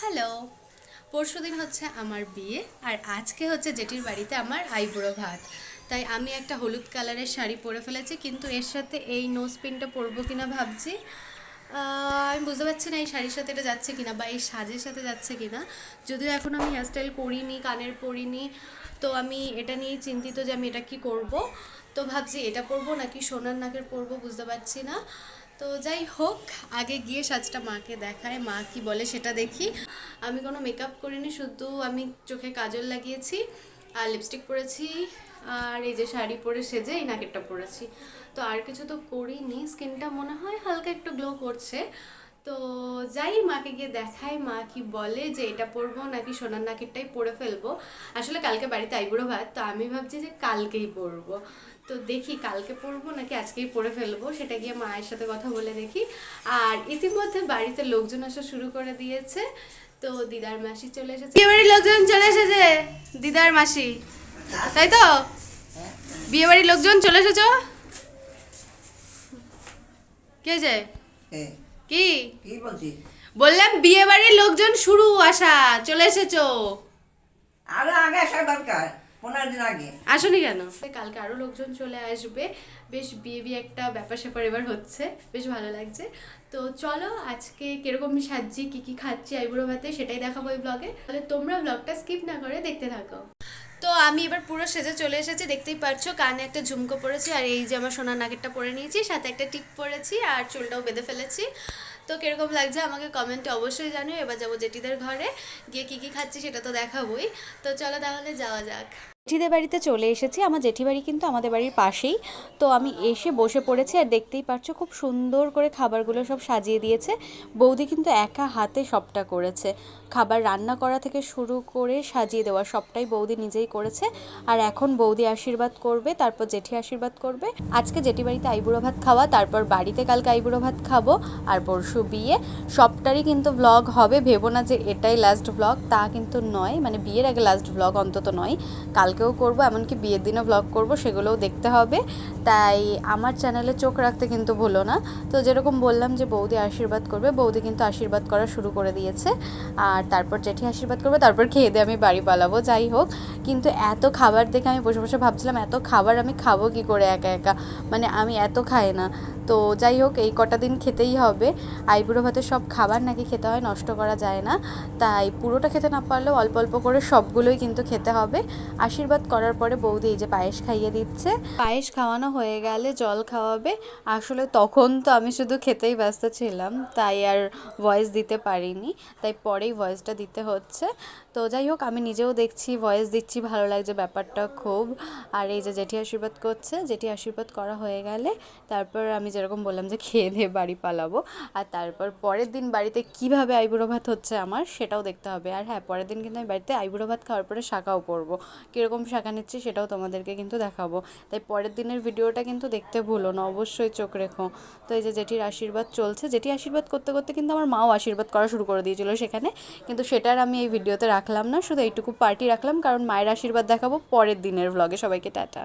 Hello. পরশু দিন হচ্ছে আমার বিয়ে আর আজকে হচ্ছে জেঠির বাড়িতে আমার আইবুড়ো ভাত। তাই আমি একটা হলুদ কালারের শাড়ি পরে ফেলেছি, কিন্তু এর সাথে এই নোজ পিনটা পরবো কিনা ভাবছি। আমি বুঝতে পারছি না এই শাড়ির সাথে এটা যাচ্ছে কিনা বা এই সাজের সাথে যাচ্ছে কিনা। যদিও এখন আমি হেয়ারস্টাইল করিনি, কানের পরিনি, তো আমি এটা নিয়ে চিন্তিত যে আমি এটা কি করব। তো ভাবছি এটা পরবো নাকি সোনার নাকের পরবো বুঝতে পারছি না। তো যাই হোক, আগে গিয়ে সাজটা মাকে দেখায় মা কি বলে সেটা দেখি। আমি কোনো মেকআপ করিনি, শুধু আমি চোখে কাজল লাগিয়েছি আর লিপস্টিক পরেছি আর এই যে শাড়ি পরে সেজে এই নাকেরটা পরেছি। তো আর কিছু তো করিনি স্কিনটা মনে হয় হালকা একটু গ্লো করছে। তো যাই মাকে গিয়ে দেখাই মা কি বলে যে এটা পরবো নাকি সোনার নাকেরটাই পরে ফেলব। আসলে কালকে বাড়িতে আইবুড়ো ভাত তো আমি ভাবছি যে কালকেই পরবো। তো দেখি কালকে পরবো নাকি আজকেই পরে ফেলব সেটা গিয়ে মায়ের সাথে কথা বলে দেখি। আর ইতিমধ্যে বাড়িতে লোকজন আসা শুরু করে দিয়েছে। তো দিদার মাসি চলে এসেছে। বিয়ে বাড়ির লোকজন চলে এসেছে? দিদার মাসি। তাই তো? বিয়ে বাড়ির লোকজন চলে এসেছ? কে যে? এ, কি? কি বলছিস? বললাম বিয়ে বাড়ির লোকজন শুরু আসা চলে এসেছ। আরও আগে আসা দরকার পনেরো দিন আগে। আসনি কেন? কালকে আরও লোকজন চলে আসবে। বেশ বিয়ে বিয়ে একটা ব্যাপার স্যাপার এবার হচ্ছে বেশ ভালো লাগছে। তো চলো আজকে কীরকম সাজছি কি কি খাচ্ছি আইবুড়ো ভাতে সেটাই দেখাবো এই ব্লগে তাহলে তোমরা ব্লগটা স্কিপ না করে দেখতে থাকো। তো আমি এবার পুরো সেজে চলে এসেছি, দেখতেই পারছ কানে একটা ঝুমকো পড়েছি আর এই যে আমার সোনার নাকেরটা পরে নিয়েছি, সাথে একটা টিপ পরেছি আর চুলটাও বেঁধে ফেলেছি। তো কীরকম লাগছে আমাকে কমেন্টে অবশ্যই জানিও, এবার যাব জেঠিদের ঘরে, গিয়ে কী কী খাচ্ছি সেটা তো দেখাবোই। তো চলো তাহলে যাওয়া যাক। জেঠিদের বাড়িতে চলে এসেছি। আমার জেঠি বাড়ি কিন্তু আমাদের বাড়ির পাশেই। তো আমি এসে বসে পড়েছি আর দেখতেই পাচ্ছ খুব সুন্দর করে খাবারগুলো সব সাজিয়ে দিয়েছে। বৌদি কিন্তু একা হাতে সবটা করেছে। খাবার রান্না করা থেকে শুরু করে সাজিয়ে দেওয়া সবটাই বৌদি নিজেই করেছে। আর এখন বৌদি আশীর্বাদ করবে, তারপর জেঠি আশীর্বাদ করবে। আজকে জেঠি বাড়িতে আইবুড়ো ভাত খাওয়া, তারপর বাড়িতে কালকে আইবুড়ো ভাত খাব আর পরশু বিয়ে। সবটারই কিন্তু ব্লগ হবে। ভেবো না যে এটাই লাস্ট ব্লগ তা কিন্তু নয়। মানে বিয়ের আগে লাস্ট ব্লগ অন্তত নয়। কালকেও করব, এমনকি বিয়ের দিনও ব্লগ করব, সেগুলোও দেখতে হবে। তাই আমার চ্যানেলে চোখ রাখতে কিন্তু ভুলো না। তো যেরকম বললাম যে বৌদি আশীর্বাদ করবে, বৌদি কিন্তু আশীর্বাদ করা শুরু করে দিয়েছে। আর তারপর জেঠি আশীর্বাদ করবে, তারপর খেয়ে দিয়ে আমি বাড়ি পালাবো, যাই হোক। কিন্তু এত খাবার দেখে আমি বসে বসে ভাবছিলাম, এত খাবার আমি খাব কি করে একা একা? মানে আমি এত খাই না। তো যাই হোক, এই কটা দিন খেতেই হবে। আইবুড়ো ভাতে সব খাবার নাকি খেতে হয়, নষ্ট করা যায় না। তাই পুরোটা খেতে না পারলেও অল্প অল্প করে সবগুলোই কিন্তু খেতে হবে। আশীর্বাদ করার পরে বৌদি এই যে পায়েস খাইয়ে দিচ্ছে। পায়েস খাওয়ানো হয়ে গেলে জল খাওয়াবে। আসলে তখন তো আমি শুধু খেতেই ব্যস্ত ছিলাম, তাই আর ভয়েস দিতে পারিনি। তাই পরেই ভয়েসটা দিতে হচ্ছে। তো যাই হোক, আমি নিজেও দেখছি ভয়েস দিচ্ছি, ভালো লাগছে ব্যাপারটা খুব। আর এই যে জেঠি আশীর্বাদ করছে, জেঠি আশীর্বাদ করা হয়ে গেলে তারপর আমি যেরকম বললাম যে খেয়ে দিয়ে বাড়ি পালাবো। আর তারপর পরের দিন বাড়িতে কীভাবে আইবুড়ো ভাত হচ্ছে আমার, সেটাও দেখতে হবে। আর হ্যাঁ পরের দিন কিন্তু আমি বাড়িতে আইবুড়ো ভাত খাওয়ার পরে শাখাও পরবো। কীরকম শাখা নিচ্ছি সেটাও তোমাদেরকে কিন্তু দেখাবো। তাই পরের দিনের ভিডিওটা কিন্তু দেখতে ভুলো না, অবশ্যই চোখ রেখো। তো এই যে জেঠির আশীর্বাদ চলছে, জেঠি আশীর্বাদ করতে করতে কিন্তু আমার মাও আশীর্বাদ করা শুরু করে দিয়েছিল সেখানে। কিন্তু সেটার আমি এই ভিডিওতে রাখলাম না, শুধু এইটুকু পার্টি রাখলাম, কারণ মায়ের আশীর্বাদ দেখাবো পরের দিনের ভ্লগে সবাইকে টাটা।